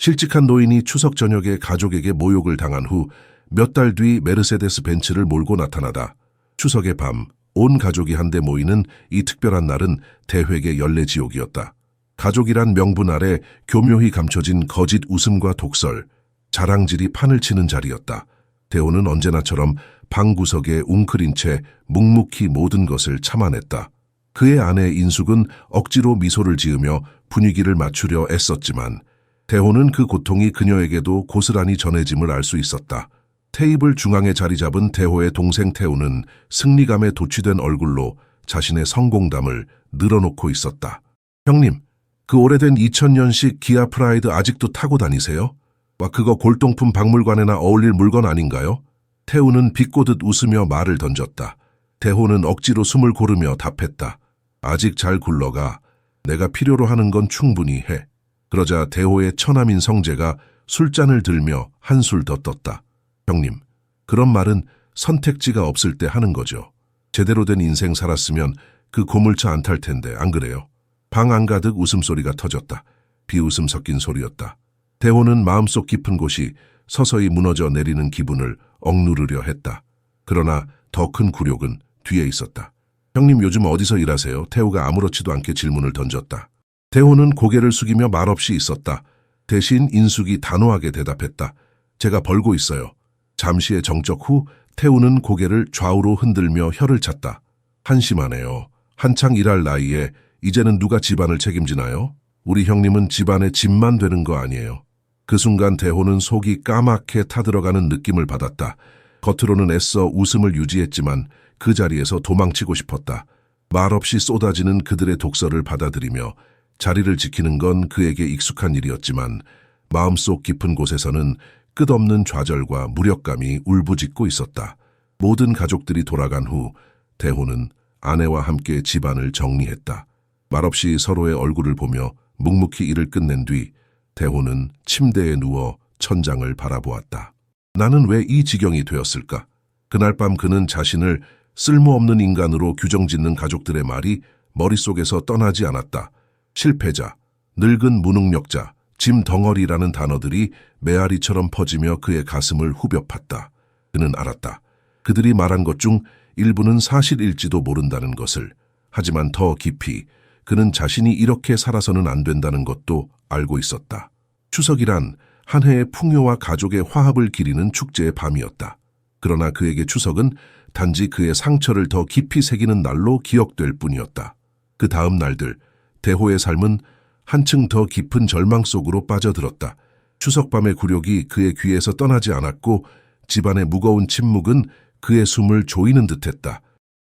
실직한 노인이 추석 저녁에 가족에게 모욕을 당한 후 몇 달 뒤 메르세데스 벤츠를 몰고 나타나다. 추석의 밤, 온 가족이 한데 모이는 이 특별한 날은 대회의 연례지옥이었다. 가족이란 명분 아래 교묘히 감춰진 거짓 웃음과 독설, 자랑질이 판을 치는 자리였다. 대호는 언제나처럼 방구석에 웅크린 채 묵묵히 모든 것을 참아냈다. 그의 아내 인숙은 억지로 미소를 지으며 분위기를 맞추려 애썼지만 대호는 그 고통이 그녀에게도 고스란히 전해짐을 알 수 있었다. 테이블 중앙에 자리 잡은 대호의 동생 태우는 승리감에 도취된 얼굴로 자신의 성공담을 늘어놓고 있었다. 형님, 그 오래된 2000년식 기아 프라이드 아직도 타고 다니세요? 와 그거 골동품 박물관에나 어울릴 물건 아닌가요? 태우는 비꼬듯 웃으며 말을 던졌다. 대호는 억지로 숨을 고르며 답했다. 아직 잘 굴러가. 내가 필요로 하는 건 충분히 해. 그러자 대호의 처남인 성재가 술잔을 들며 한술 더 떴다. 형님, 그런 말은 선택지가 없을 때 하는 거죠. 제대로 된 인생 살았으면 그 고물차 안 탈 텐데 안 그래요? 방 안 가득 웃음소리가 터졌다. 비웃음 섞인 소리였다. 대호는 마음속 깊은 곳이 서서히 무너져 내리는 기분을 억누르려 했다. 그러나 더 큰 굴욕은 뒤에 있었다. 형님 요즘 어디서 일하세요? 태호가 아무렇지도 않게 질문을 던졌다. 대호는 고개를 숙이며 말없이 있었다. 대신 인숙이 단호하게 대답했다. 제가 벌고 있어요. 잠시의 정적 후 태우는 고개를 좌우로 흔들며 혀를 찼다. 한심하네요. 한창 일할 나이에 이제는 누가 집안을 책임지나요? 우리 형님은 집안의 집만 되는 거 아니에요. 그 순간 대호는 속이 까맣게 타들어가는 느낌을 받았다. 겉으로는 애써 웃음을 유지했지만 그 자리에서 도망치고 싶었다. 말없이 쏟아지는 그들의 독설을 받아들이며 자리를 지키는 건 그에게 익숙한 일이었지만 마음속 깊은 곳에서는 끝없는 좌절과 무력감이 울부짖고 있었다. 모든 가족들이 돌아간 후 대호는 아내와 함께 집안을 정리했다. 말없이 서로의 얼굴을 보며 묵묵히 일을 끝낸 뒤 대호는 침대에 누워 천장을 바라보았다. 나는 왜 이 지경이 되었을까? 그날 밤 그는 자신을 쓸모없는 인간으로 규정짓는 가족들의 말이 머릿속에서 떠나지 않았다. 실패자, 늙은 무능력자, 짐 덩어리라는 단어들이 메아리처럼 퍼지며 그의 가슴을 후벼 팠다. 그는 알았다. 그들이 말한 것 중 일부는 사실일지도 모른다는 것을. 하지만 더 깊이 그는 자신이 이렇게 살아서는 안 된다는 것도 알고 있었다. 추석이란 한 해의 풍요와 가족의 화합을 기리는 축제의 밤이었다. 그러나 그에게 추석은 단지 그의 상처를 더 깊이 새기는 날로 기억될 뿐이었다. 그 다음 날들, 대호의 삶은 한층 더 깊은 절망 속으로 빠져들었다. 추석 밤의 굴욕이 그의 귀에서 떠나지 않았고 집안의 무거운 침묵은 그의 숨을 조이는 듯했다.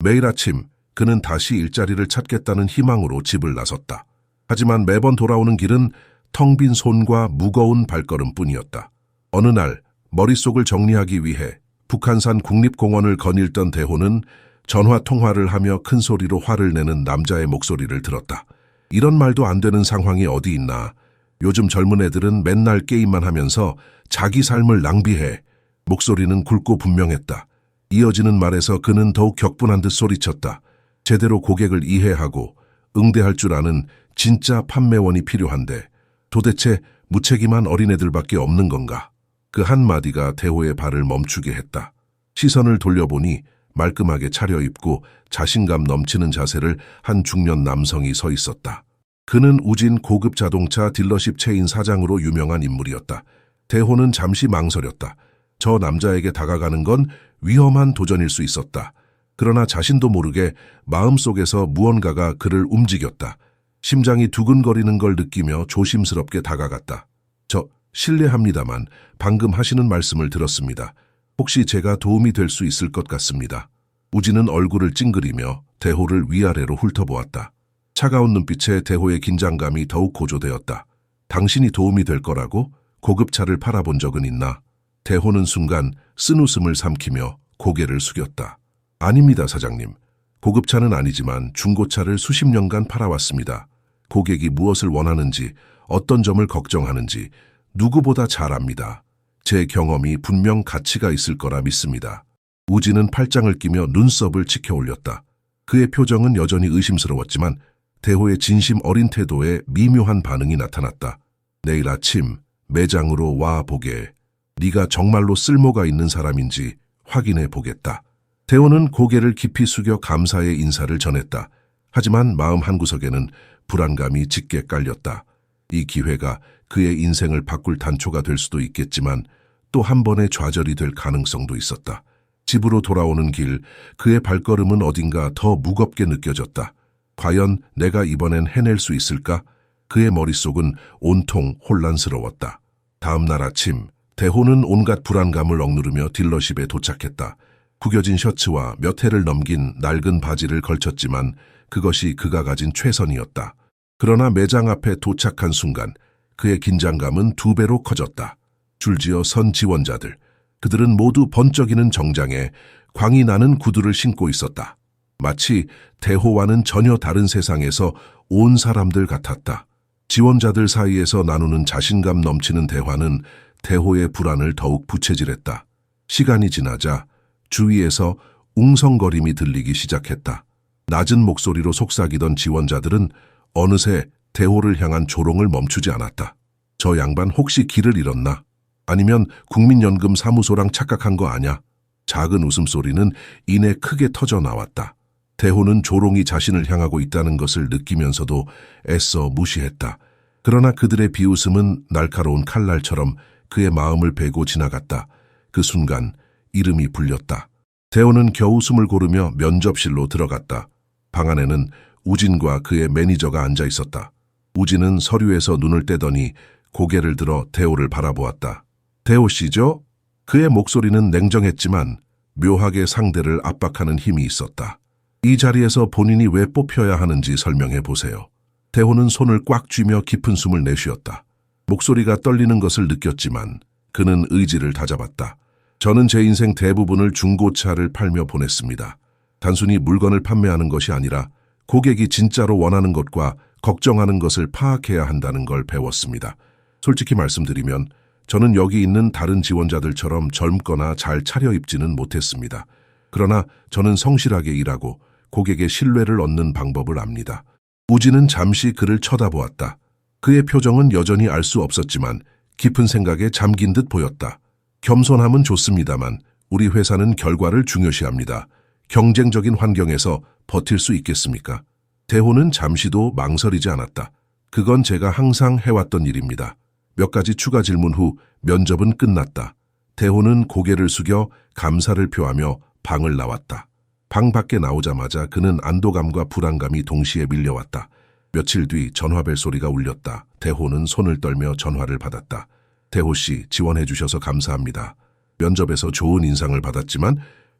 매일 아침 그는 다시 일자리를 찾겠다는 희망으로 집을 나섰다. 하지만 매번 돌아오는 길은 텅 빈 손과 무거운 발걸음뿐이었다. 어느 날 머릿속을 정리하기 위해 북한산 국립공원을 거닐던 대호는 전화 통화를 하며 큰 소리로 화를 내는 남자의 목소리를 들었다. 이런 말도 안 되는 상황이 어디 있나. 요즘 젊은 애들은 맨날 게임만 하면서 자기 삶을 낭비해. 목소리는 굵고 분명했다. 이어지는 말에서 그는 더욱 격분한 듯 소리쳤다. 제대로 고객을 이해하고 응대할 줄 아는 진짜 판매원이 필요한데 도대체 무책임한 어린애들밖에 없는 건가? 그 한마디가 대호의 발을 멈추게 했다. 시선을 돌려보니 말끔하게 차려입고 자신감 넘치는 자세를 한 중년 남성이 서 있었다. 그는 우진 고급 자동차 딜러십 체인 사장으로 유명한 인물이었다. 대호는 잠시 망설였다. 저 남자에게 다가가는 건 위험한 도전일 수 있었다. 그러나 자신도 모르게 마음속에서 무언가가 그를 움직였다. 심장이 두근거리는 걸 느끼며 조심스럽게 다가갔다. 저 실례합니다만 방금 하시는 말씀을 들었습니다. 혹시 제가 도움이 될 수 있을 것 같습니다. 우진은 얼굴을 찡그리며 대호를 위아래로 훑어보았다. 차가운 눈빛에 대호의 긴장감이 더욱 고조되었다. 당신이 도움이 될 거라고 고급차를 팔아본 적은 있나? 대호는 순간 쓴 웃음을 삼키며 고개를 숙였다. 아닙니다, 사장님. 고급차는 아니지만 중고차를 수십 년간 팔아왔습니다. 고객이 무엇을 원하는지, 어떤 점을 걱정하는지 누구보다 잘 압니다. 제 경험이 분명 가치가 있을 거라 믿습니다. 우진은 팔짱을 끼며 눈썹을 치켜 올렸다. 그의 표정은 여전히 의심스러웠지만 대호의 진심 어린 태도에 미묘한 반응이 나타났다. 내일 아침 매장으로 와 보게. 네가 정말로 쓸모가 있는 사람인지 확인해 보겠다. 대호는 고개를 깊이 숙여 감사의 인사를 전했다. 하지만 마음 한구석에는 불안감이 짙게 깔렸다. 이 기회가 그의 인생을 바꿀 단초가 될 수도 있겠지만 또 한 번의 좌절이 될 가능성도 있었다. 집으로 돌아오는 길 그의 발걸음은 어딘가 더 무겁게 느껴졌다. 과연 내가 이번엔 해낼 수 있을까? 그의 머릿속은 온통 혼란스러웠다. 다음 날 아침 대호는 온갖 불안감을 억누르며 딜러십에 도착했다. 구겨진 셔츠와 몇 해를 넘긴 낡은 바지를 걸쳤지만 그것이 그가 가진 최선이었다. 그러나 매장 앞에 도착한 순간 그의 긴장감은 두 배로 커졌다. 줄지어 선 지원자들. 그들은 모두 번쩍이는 정장에 광이 나는 구두를 신고 있었다. 마치 대호와는 전혀 다른 세상에서 온 사람들 같았다. 지원자들 사이에서 나누는 자신감 넘치는 대화는 대호의 불안을 더욱 부채질했다. 시간이 지나자 주위에서 웅성거림이 들리기 시작했다. 낮은 목소리로 속삭이던 지원자들은 어느새 대호를 향한 조롱을 멈추지 않았다. 저 양반 혹시 길을 잃었나? 아니면 국민연금 사무소랑 착각한 거 아냐? 작은 웃음소리는 이내 크게 터져 나왔다. 대호는 조롱이 자신을 향하고 있다는 것을 느끼면서도 애써 무시했다. 그러나 그들의 비웃음은 날카로운 칼날처럼 그의 마음을 베고 지나갔다. 그 순간 이름이 불렸다. 대호는 겨우 숨을 고르며 면접실로 들어갔다. 방 안에는 우진과 그의 매니저가 앉아 있었다. 우진은 서류에서 눈을 떼더니 고개를 들어 대호를 바라보았다. 대호 씨죠? 그의 목소리는 냉정했지만 묘하게 상대를 압박하는 힘이 있었다. 이 자리에서 본인이 왜 뽑혀야 하는지 설명해 보세요. 대호는 손을 꽉 쥐며 깊은 숨을 내쉬었다. 목소리가 떨리는 것을 느꼈지만 그는 의지를 다잡았다. 저는 제 인생 대부분을 중고차를 팔며 보냈습니다. 단순히 물건을 판매하는 것이 아니라 고객이 진짜로 원하는 것과 걱정하는 것을 파악해야 한다는 걸 배웠습니다. 솔직히 말씀드리면 저는 여기 있는 다른 지원자들처럼 젊거나 잘 차려입지는 못했습니다. 그러나 저는 성실하게 일하고 고객의 신뢰를 얻는 방법을 압니다. 우진은 잠시 그를 쳐다보았다. 그의 표정은 여전히 알 수 없었지만 깊은 생각에 잠긴 듯 보였다. 겸손함은 좋습니다만 우리 회사는 결과를 중요시합니다. 경쟁적인 환경에서 버틸 수 있겠습니까? 대호는 잠시도 망설이지 않았다. 그건 제가 항상 해왔던 일입니다. 몇 가지 추가 질문 후 면접은 끝났다. 대호는 고개를 숙여 감사를 표하며 방을 나왔다. 방 밖에 나오자마자 그는 안도감과 불안감이 동시에 밀려왔다. 며칠 뒤 전화벨 소리가 울렸다. 대호는 손을 떨며 전화를 받았다. 대호 씨 지원해 주셔서 감사합니다. 면접에서 좋은 인상을 받았지만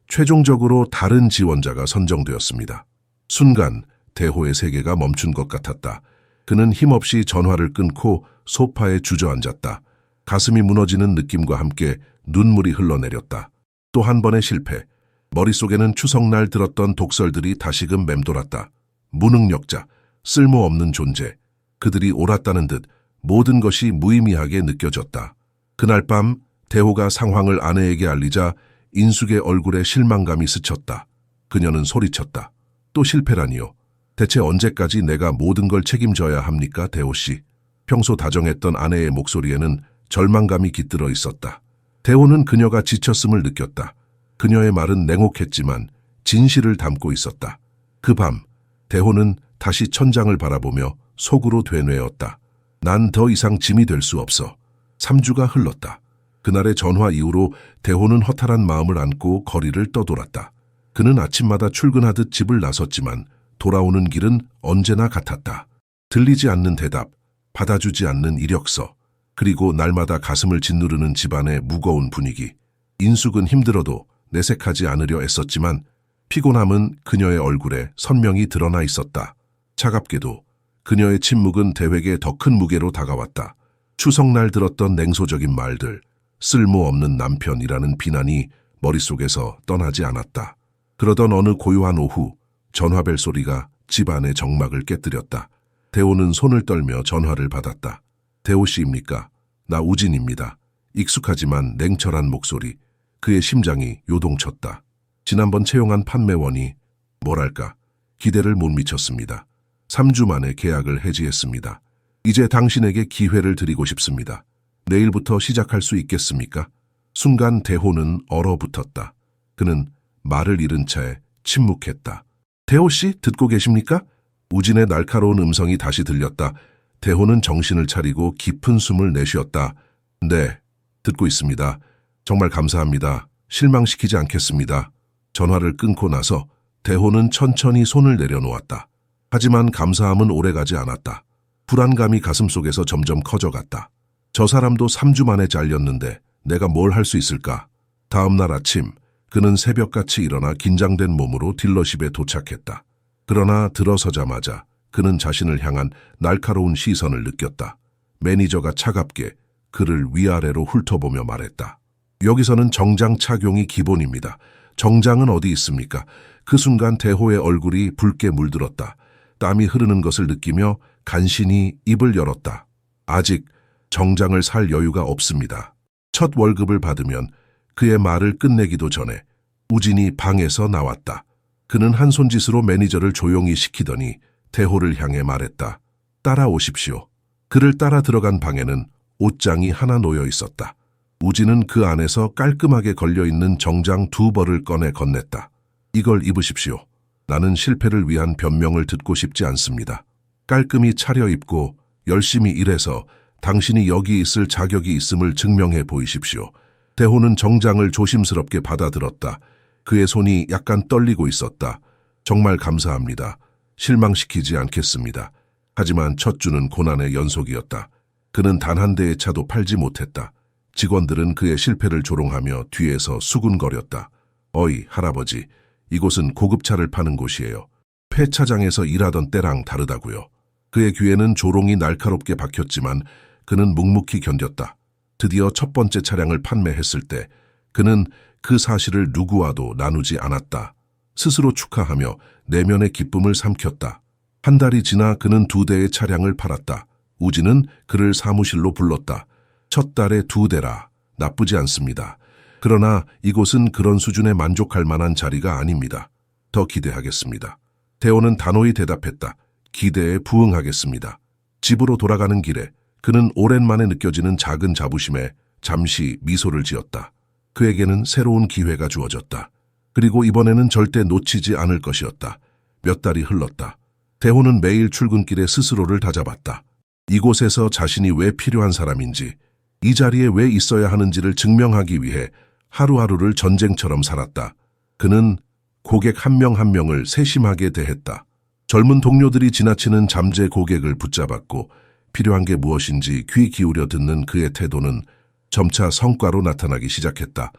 최종적으로 다른 지원자가 선정되었습니다. 순간 대호의 세계가 멈춘 것 같았다. 그는 힘없이 전화를 끊고 소파에 주저앉았다. 가슴이 무너지는 느낌과 함께 눈물이 흘러내렸다. 또 한 번의 실패. 머릿속에는 추석날 들었던 독설들이 다시금 맴돌았다. 무능력자, 쓸모없는 존재. 그들이 옳았다는 듯 모든 것이 무의미하게 느껴졌다. 그날 밤 대호가 상황을 아내에게 알리자 인숙의 얼굴에 실망감이 스쳤다. 그녀는 소리쳤다. 또 실패라니요. 대체 언제까지 내가 모든 걸 책임져야 합니까, 대호 씨? 평소 다정했던 아내의 목소리에는 절망감이 깃들어 있었다. 대호는 그녀가 지쳤음을 느꼈다. 그녀의 말은 냉혹했지만 진실을 담고 있었다. 그 밤, 대호는 다시 천장을 바라보며 속으로 되뇌었다. 난 더 이상 짐이 될 수 없어. 3주가 흘렀다. 그날의 전화 이후로 대호는 허탈한 마음을 안고 거리를 떠돌았다. 그는 아침마다 출근하듯 집을 나섰지만 돌아오는 길은 언제나 같았다. 들리지 않는 대답, 받아주지 않는 이력서, 그리고 날마다 가슴을 짓누르는 집안의 무거운 분위기. 인숙은 힘들어도 내색하지 않으려 애썼지만 피곤함은 그녀의 얼굴에 선명히 드러나 있었다. 차갑게도 그녀의 침묵은 대회에 더 큰 무게로 다가왔다. 추석날 들었던 냉소적인 말들, 쓸모없는 남편이라는 비난이 머릿속에서 떠나지 않았다. 그러던 어느 고요한 오후 전화벨 소리가 집안의 정막을 깨뜨렸다. 대호는 손을 떨며 전화를 받았다. 대호 씨입니까? 나 우진입니다. 익숙하지만 냉철한 목소리. 그의 심장이 요동쳤다. 지난번 채용한 판매원이 뭐랄까 기대를 못 미쳤습니다. 3주 만에 계약을 해지했습니다. 이제 당신에게 기회를 드리고 싶습니다. 내일부터 시작할 수 있겠습니까? 순간 대호는 얼어붙었다. 그는 말을 잃은 채 침묵했다. 대호 씨, 듣고 계십니까? 우진의 날카로운 음성이 다시 들렸다. 대호는 정신을 차리고 깊은 숨을 내쉬었다. 네, 듣고 있습니다. 정말 감사합니다. 실망시키지 않겠습니다. 전화를 끊고 나서 대호는 천천히 손을 내려놓았다. 하지만 감사함은 오래가지 않았다. 불안감이 가슴속에서 점점 커져갔다. 저 사람도 3주 만에 잘렸는데 내가 뭘 할 수 있을까? 다음 날 아침 그는 새벽같이 일어나 긴장된 몸으로 딜러십에 도착했다. 그러나 들어서자마자 그는 자신을 향한 날카로운 시선을 느꼈다. 매니저가 차갑게 그를 위아래로 훑어보며 말했다. 여기서는 정장 착용이 기본입니다. 정장은 어디 있습니까? 그 순간 대호의 얼굴이 붉게 물들었다. 땀이 흐르는 것을 느끼며 간신히 입을 열었다. 아직 정장을 살 여유가 없습니다. 첫 월급을 받으면 그의 말을 끝내기도 전에 우진이 방에서 나왔다. 그는 한 손짓으로 매니저를 조용히 시키더니 대호를 향해 말했다. 따라오십시오. 그를 따라 들어간 방에는 옷장이 하나 놓여 있었다. 우진은 그 안에서 깔끔하게 걸려있는 정장 두 벌을 꺼내 건넸다. 이걸 입으십시오. 나는 실패를 위한 변명을 듣고 싶지 않습니다. 깔끔히 차려입고 열심히 일해서 당신이 여기 있을 자격이 있음을 증명해 보이십시오. 대호는 정장을 조심스럽게 받아들었다. 그의 손이 약간 떨리고 있었다. 정말 감사합니다. 실망시키지 않겠습니다. 하지만 첫 주는 고난의 연속이었다. 그는 단 한 대의 차도 팔지 못했다. 직원들은 그의 실패를 조롱하며 뒤에서 수군거렸다. 어이, 할아버지, 이곳은 고급차를 파는 곳이에요. 폐차장에서 일하던 때랑 다르다고요. 그의 귀에는 조롱이 날카롭게 박혔지만 그는 묵묵히 견뎠다. 드디어 첫 번째 차량을 판매했을 때 그는 그 사실을 누구와도 나누지 않았다. 스스로 축하하며 내면의 기쁨을 삼켰다. 한 달이 지나 그는 두 대의 차량을 팔았다. 우진은 그를 사무실로 불렀다. 첫 달에 두 대라. 나쁘지 않습니다. 그러나 이곳은 그런 수준에 만족할 만한 자리가 아닙니다. 더 기대하겠습니다. 대호는 단호히 대답했다. 기대에 부응하겠습니다. 집으로 돌아가는 길에 그는 오랜만에 느껴지는 작은 자부심에 잠시 미소를 지었다. 그에게는 새로운 기회가 주어졌다. 그리고 이번에는 절대 놓치지 않을 것이었다. 몇 달이 흘렀다. 대호는 매일 출근길에 스스로를 다잡았다. 이곳에서 자신이 왜 필요한 사람인지, 이 자리에 왜 있어야 하는지를 증명하기 위해 하루하루를 전쟁처럼 살았다. 그는 고객 한 명한 명을 세심하게 대했다. 젊은 동료들이 지나치는 잠재 고객을 붙잡았고 필요한 게 무엇인지 귀 기울여 듣는 그의 태도는 점차 성과로 나타나기 시작했다.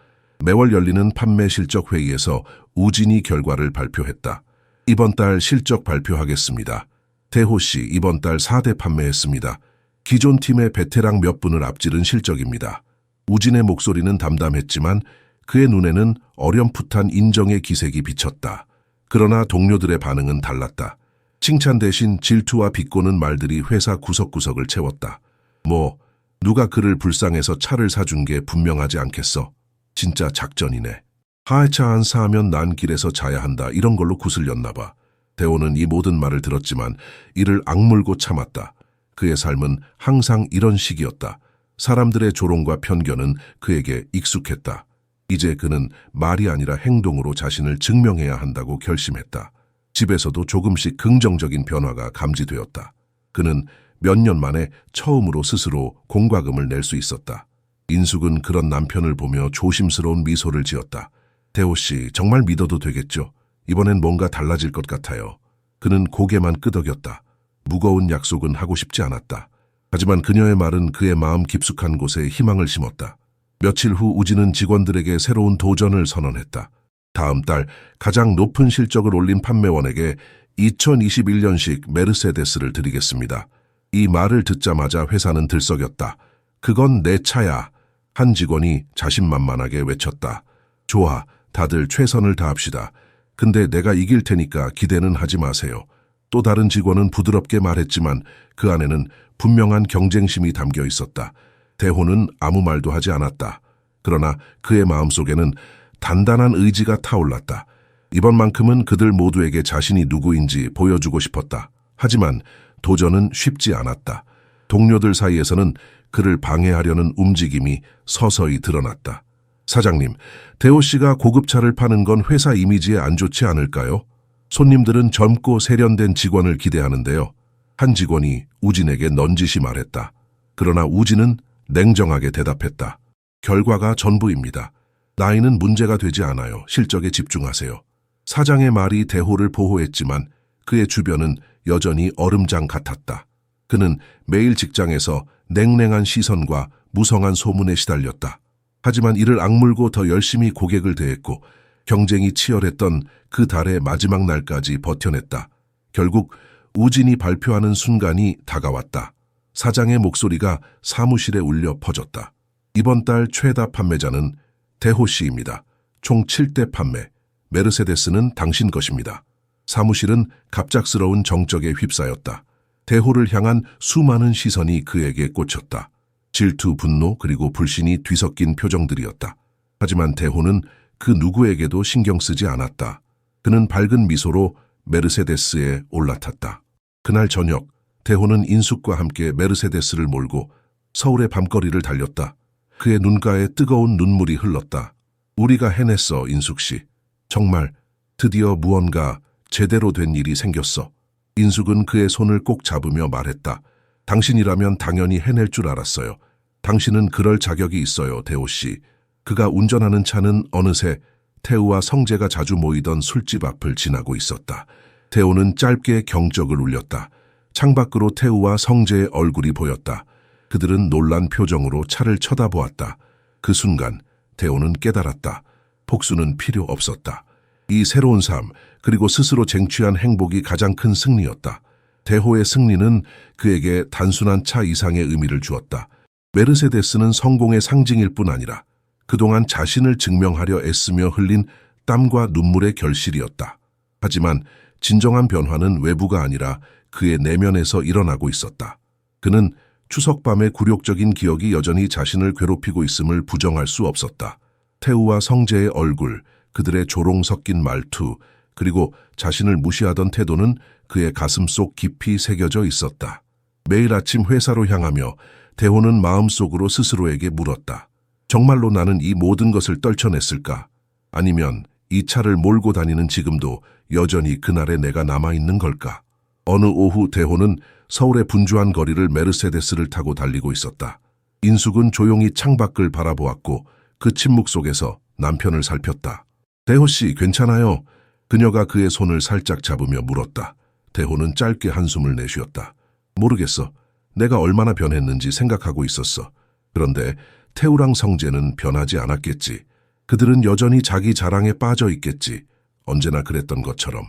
매월 열리는 판매 실적 회의에서 우진이 결과를 발표했다. 이번 달 실적 발표하겠습니다. 대호 씨 이번 달 4대 판매했습니다. 기존 팀의 베테랑 몇 분을 앞지른 실적입니다. 우진의 목소리는 담담했지만 그의 눈에는 어렴풋한 인정의 기색이 비쳤다. 그러나 동료들의 반응은 달랐다. 칭찬 대신 질투와 비꼬는 말들이 회사 구석구석을 채웠다. 뭐, 누가 그를 불쌍해서 차를 사준 게 분명하지 않겠어. 진짜 작전이네. 하회차 안 사하면 난 길에서 자야 한다. 이런 걸로 구슬렸나 봐. 대호는 이 모든 말을 들었지만 이를 악물고 참았다. 그의 삶은 항상 이런 식이었다. 사람들의 조롱과 편견은 그에게 익숙했다. 이제 그는 말이 아니라 행동으로 자신을 증명해야 한다고 결심했다. 집에서도 조금씩 긍정적인 변화가 감지되었다. 그는 몇 년 만에 처음으로 스스로 공과금을 낼 수 있었다. 인숙은 그런 남편을 보며 조심스러운 미소를 지었다. 대호 씨, 정말 믿어도 되겠죠? 이번엔 뭔가 달라질 것 같아요. 그는 고개만 끄덕였다. 무거운 약속은 하고 싶지 않았다. 하지만 그녀의 말은 그의 마음 깊숙한 곳에 희망을 심었다. 며칠 후 우진은 직원들에게 새로운 도전을 선언했다. 다음 달 가장 높은 실적을 올린 판매원에게 2021년식 메르세데스를 드리겠습니다. 이 말을 듣자마자 회사는 들썩였다. 그건 내 차야. 한 직원이 자신만만하게 외쳤다. 좋아, 다들 최선을 다합시다. 근데 내가 이길 테니까 기대는 하지 마세요. 또 다른 직원은 부드럽게 말했지만 그 안에는 분명한 경쟁심이 담겨 있었다. 대호는 아무 말도 하지 않았다. 그러나 그의 마음속에는 단단한 의지가 타올랐다. 이번만큼은 그들 모두에게 자신이 누구인지 보여주고 싶었다. 하지만 도전은 쉽지 않았다. 동료들 사이에서는 그를 방해하려는 움직임이 서서히 드러났다. 사장님, 대호 씨가 고급차를 파는 건 회사 이미지에 안 좋지 않을까요? 손님들은 젊고 세련된 직원을 기대하는데요. 한 직원이 우진에게 넌지시 말했다. 그러나 우진은 냉정하게 대답했다. 결과가 전부입니다. 나이는 문제가 되지 않아요. 실적에 집중하세요. 사장의 말이 대호를 보호했지만 그의 주변은 여전히 얼음장 같았다. 그는 매일 직장에서 냉랭한 시선과 무성한 소문에 시달렸다. 하지만 이를 악물고 더 열심히 고객을 대했고 경쟁이 치열했던 그 달의 마지막 날까지 버텨냈다. 결국 우진이 발표하는 순간이 다가왔다. 사장의 목소리가 사무실에 울려 퍼졌다. 이번 달 최다 판매자는 대호 씨입니다. 총 7대 판매. 메르세데스는 당신 것입니다. 사무실은 갑작스러운 정적에 휩싸였다. 대호를 향한 수많은 시선이 그에게 꽂혔다. 질투, 분노, 그리고 불신이 뒤섞인 표정들이었다. 하지만 대호는 그 누구에게도 신경 쓰지 않았다. 그는 밝은 미소로 메르세데스에 올라탔다. 그날 저녁, 대호는 인숙과 함께 메르세데스를 몰고 서울의 밤거리를 달렸다. 그의 눈가에 뜨거운 눈물이 흘렀다. 우리가 해냈어, 인숙 씨. 정말 드디어 무언가 제대로 된 일이 생겼어. 인숙은 그의 손을 꼭 잡으며 말했다. 당신이라면 당연히 해낼 줄 알았어요. 당신은 그럴 자격이 있어요, 대호 씨. 그가 운전하는 차는 어느새 태우와 성재가 자주 모이던 술집 앞을 지나고 있었다. 태우는 짧게 경적을 울렸다. 창밖으로 태우와 성재의 얼굴이 보였다. 그들은 놀란 표정으로 차를 쳐다보았다. 그 순간 태우는 깨달았다. 복수는 필요 없었다. 이 새로운 삶, 그리고 스스로 쟁취한 행복이 가장 큰 승리였다. 대호의 승리는 그에게 단순한 차 이상의 의미를 주었다. 메르세데스는 성공의 상징일 뿐 아니라 그동안 자신을 증명하려 애쓰며 흘린 땀과 눈물의 결실이었다. 하지만 진정한 변화는 외부가 아니라 그의 내면에서 일어나고 있었다. 그는 추석 밤의 굴욕적인 기억이 여전히 자신을 괴롭히고 있음을 부정할 수 없었다. 태우와 성재의 얼굴, 그들의 조롱 섞인 말투, 그리고 자신을 무시하던 태도는 그의 가슴 속 깊이 새겨져 있었다. 매일 아침 회사로 향하며 대호는 마음속으로 스스로에게 물었다. 정말로 나는 이 모든 것을 떨쳐냈을까? 아니면 이 차를 몰고 다니는 지금도 여전히 그날의 내가 남아있는 걸까? 어느 오후 대호는 서울의 분주한 거리를 메르세데스를 타고 달리고 있었다. 인숙은 조용히 창밖을 바라보았고 그 침묵 속에서 남편을 살폈다. 대호 씨, 괜찮아요? 그녀가 그의 손을 살짝 잡으며 물었다. 대호는 짧게 한숨을 내쉬었다. 모르겠어. 내가 얼마나 변했는지 생각하고 있었어. 그런데 태우랑 성재는 변하지 않았겠지. 그들은 여전히 자기 자랑에 빠져 있겠지. 언제나 그랬던 것처럼.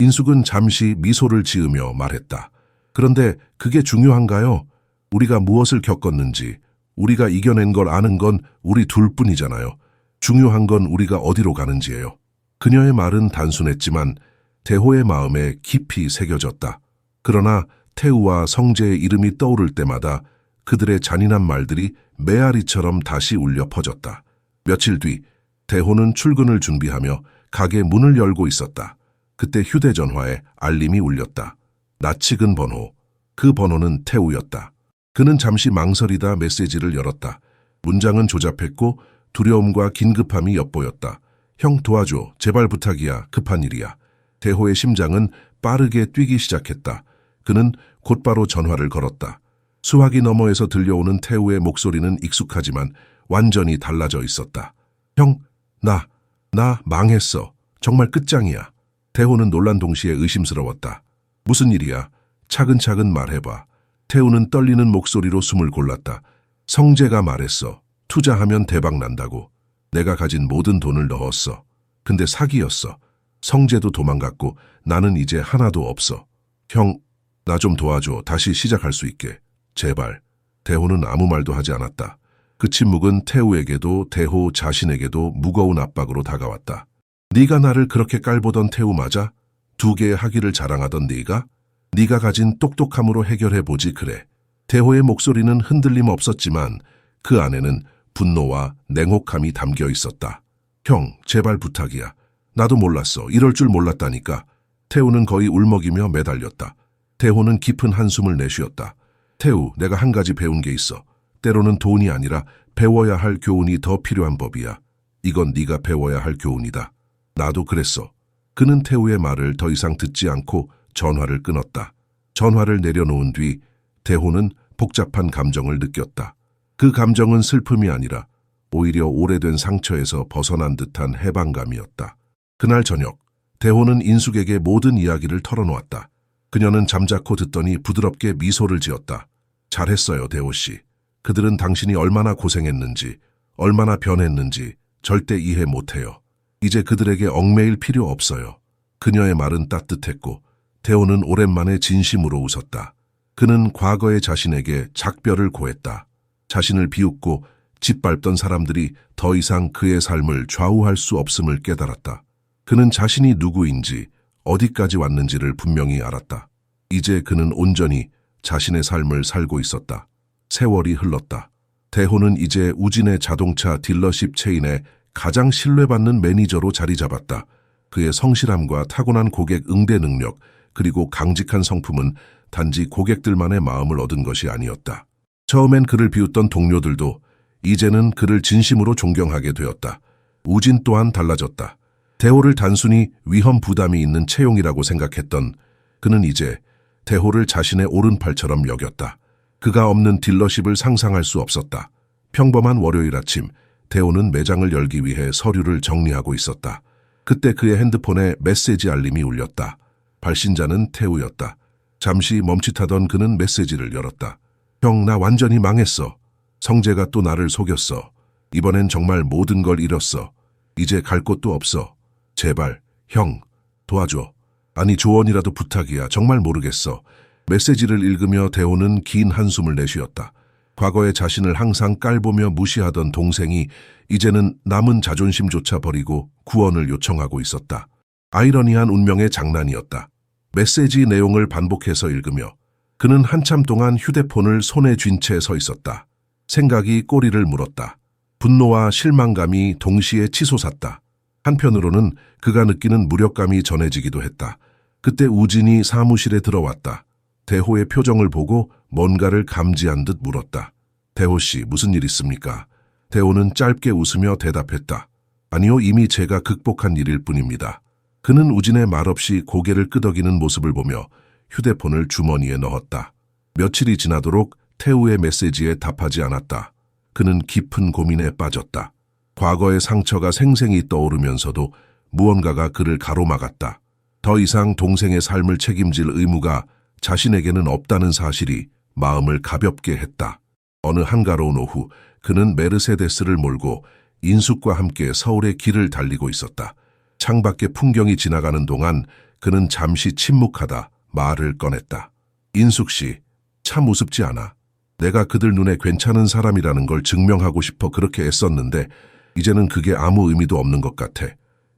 인숙은 잠시 미소를 지으며 말했다. 그런데 그게 중요한가요? 우리가 무엇을 겪었는지, 우리가 이겨낸 걸 아는 건 우리 둘뿐이잖아요. 중요한 건 우리가 어디로 가는지예요. 그녀의 말은 단순했지만 대호의 마음에 깊이 새겨졌다. 그러나 태우와 성재의 이름이 떠오를 때마다 그들의 잔인한 말들이 메아리처럼 다시 울려 퍼졌다. 며칠 뒤 대호는 출근을 준비하며 가게 문을 열고 있었다. 그때 휴대전화에 알림이 울렸다. 낯익은 번호. 그 번호는 태우였다. 그는 잠시 망설이다 메시지를 열었다. 문장은 조잡했고 두려움과 긴급함이 엿보였다. 형 도와줘. 제발 부탁이야. 급한 일이야. 대호의 심장은 빠르게 뛰기 시작했다. 그는 곧바로 전화를 걸었다. 수화기 너머에서 들려오는 태우의 목소리는 익숙하지만 완전히 달라져 있었다. 형, 나, 나 망했어. 정말 끝장이야. 태호는 놀란 동시에 의심스러웠다. 무슨 일이야? 차근차근 말해봐. 태우는 떨리는 목소리로 숨을 골랐다. 성재가 말했어. 투자하면 대박 난다고. 내가 가진 모든 돈을 넣었어. 근데 사기였어. 성재도 도망갔고 나는 이제 하나도 없어. 형, 나 좀 도와줘. 다시 시작할 수 있게. 제발. 대호는 아무 말도 하지 않았다. 그 침묵은 태우에게도 대호 자신에게도 무거운 압박으로 다가왔다. 네가 나를 그렇게 깔보던 태우 맞아? 두 개의 학위를 자랑하던 네가? 네가 가진 똑똑함으로 해결해보지 그래. 대호의 목소리는 흔들림 없었지만 그 안에는 분노와 냉혹함이 담겨 있었다. 형, 제발 부탁이야. 나도 몰랐어. 이럴 줄 몰랐다니까. 태우는 거의 울먹이며 매달렸다. 태호는 깊은 한숨을 내쉬었다. 태우, 내가 한 가지 배운 게 있어. 때로는 돈이 아니라 배워야 할 교훈이 더 필요한 법이야. 이건 네가 배워야 할 교훈이다. 나도 그랬어. 그는 태우의 말을 더 이상 듣지 않고 전화를 끊었다. 전화를 내려놓은 뒤 대호는 복잡한 감정을 느꼈다. 그 감정은 슬픔이 아니라 오히려 오래된 상처에서 벗어난 듯한 해방감이었다. 그날 저녁, 대호는 인숙에게 모든 이야기를 털어놓았다. 그녀는 잠자코 듣더니 부드럽게 미소를 지었다. 잘했어요, 대호 씨. 그들은 당신이 얼마나 고생했는지, 얼마나 변했는지 절대 이해 못해요. 이제 그들에게 얽매일 필요 없어요. 그녀의 말은 따뜻했고, 대호는 오랜만에 진심으로 웃었다. 그는 과거의 자신에게 작별을 고했다. 자신을 비웃고 짓밟던 사람들이 더 이상 그의 삶을 좌우할 수 없음을 깨달았다. 그는 자신이 누구인지 어디까지 왔는지를 분명히 알았다. 이제 그는 온전히 자신의 삶을 살고 있었다. 세월이 흘렀다. 대호는 이제 우진의 자동차 딜러십 체인에 가장 신뢰받는 매니저로 자리 잡았다. 그의 성실함과 타고난 고객 응대 능력, 그리고 강직한 성품은 단지 고객들만의 마음을 얻은 것이 아니었다. 처음엔 그를 비웃던 동료들도 이제는 그를 진심으로 존경하게 되었다. 우진 또한 달라졌다. 대호를 단순히 위험 부담이 있는 채용이라고 생각했던 그는 이제 대호를 자신의 오른팔처럼 여겼다. 그가 없는 딜러십을 상상할 수 없었다. 평범한 월요일 아침, 대호는 매장을 열기 위해 서류를 정리하고 있었다. 그때 그의 핸드폰에 메시지 알림이 울렸다. 발신자는 태우였다. 잠시 멈칫하던 그는 메시지를 열었다. 형, 나 완전히 망했어. 성재가 또 나를 속였어. 이번엔 정말 모든 걸 잃었어. 이제 갈 곳도 없어. 제발, 형, 도와줘. 아니, 조언이라도 부탁이야. 정말 모르겠어. 메시지를 읽으며 대호는 긴 한숨을 내쉬었다. 과거의 자신을 항상 깔보며 무시하던 동생이 이제는 남은 자존심조차 버리고 구원을 요청하고 있었다. 아이러니한 운명의 장난이었다. 메시지 내용을 반복해서 읽으며 그는 한참 동안 휴대폰을 손에 쥔 채 서 있었다. 생각이 꼬리를 물었다. 분노와 실망감이 동시에 치솟았다. 한편으로는 그가 느끼는 무력감이 전해지기도 했다. 그때 우진이 사무실에 들어왔다. 대호의 표정을 보고 뭔가를 감지한 듯 물었다. 대호 씨, 무슨 일 있습니까? 대호는 짧게 웃으며 대답했다. 아니요, 이미 제가 극복한 일일 뿐입니다. 그는 우진의 말없이 고개를 끄덕이는 모습을 보며 휴대폰을 주머니에 넣었다. 며칠이 지나도록 태우의 메시지에 답하지 않았다. 그는 깊은 고민에 빠졌다. 과거의 상처가 생생히 떠오르면서도 무언가가 그를 가로막았다. 더 이상 동생의 삶을 책임질 의무가 자신에게는 없다는 사실이 마음을 가볍게 했다. 어느 한가로운 오후 그는 메르세데스를 몰고 인숙과 함께 서울의 길을 달리고 있었다. 창밖의 풍경이 지나가는 동안 그는 잠시 침묵하다 말을 꺼냈다. 인숙 씨, 참 우습지 않아. 내가 그들 눈에 괜찮은 사람이라는 걸 증명하고 싶어 그렇게 애썼는데 이제는 그게 아무 의미도 없는 것 같아.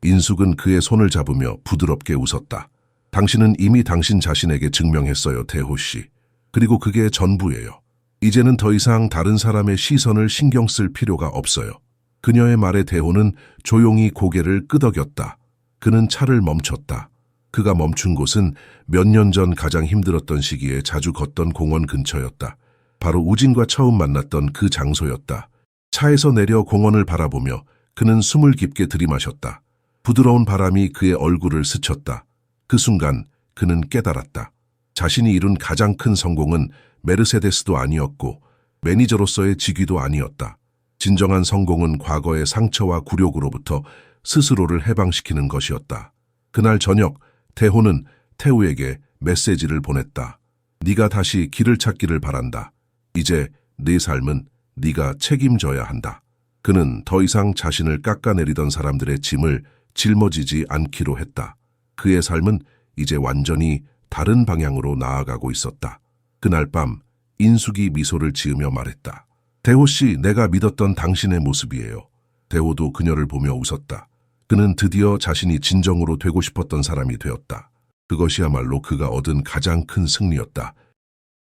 인숙은 그의 손을 잡으며 부드럽게 웃었다. 당신은 이미 당신 자신에게 증명했어요, 대호 씨. 그리고 그게 전부예요. 이제는 더 이상 다른 사람의 시선을 신경 쓸 필요가 없어요. 그녀의 말에 대호는 조용히 고개를 끄덕였다. 그는 차를 멈췄다. 그가 멈춘 곳은 몇 년 전 가장 힘들었던 시기에 자주 걷던 공원 근처였다. 바로 우진과 처음 만났던 그 장소였다. 차에서 내려 공원을 바라보며 그는 숨을 깊게 들이마셨다. 부드러운 바람이 그의 얼굴을 스쳤다. 그 순간 그는 깨달았다. 자신이 이룬 가장 큰 성공은 메르세데스도 아니었고 매니저로서의 직위도 아니었다. 진정한 성공은 과거의 상처와 굴욕으로부터 스스로를 해방시키는 것이었다. 그날 저녁 태호는 태우에게 메시지를 보냈다. 네가 다시 길을 찾기를 바란다. 이제 네 삶은 네가 책임져야 한다. 그는 더 이상 자신을 깎아내리던 사람들의 짐을 짊어지지 않기로 했다. 그의 삶은 이제 완전히 다른 방향으로 나아가고 있었다. 그날 밤 인숙이 미소를 지으며 말했다. 대호 씨, 내가 믿었던 당신의 모습이에요. 대호도 그녀를 보며 웃었다. 그는 드디어 자신이 진정으로 되고 싶었던 사람이 되었다. 그것이야말로 그가 얻은 가장 큰 승리였다.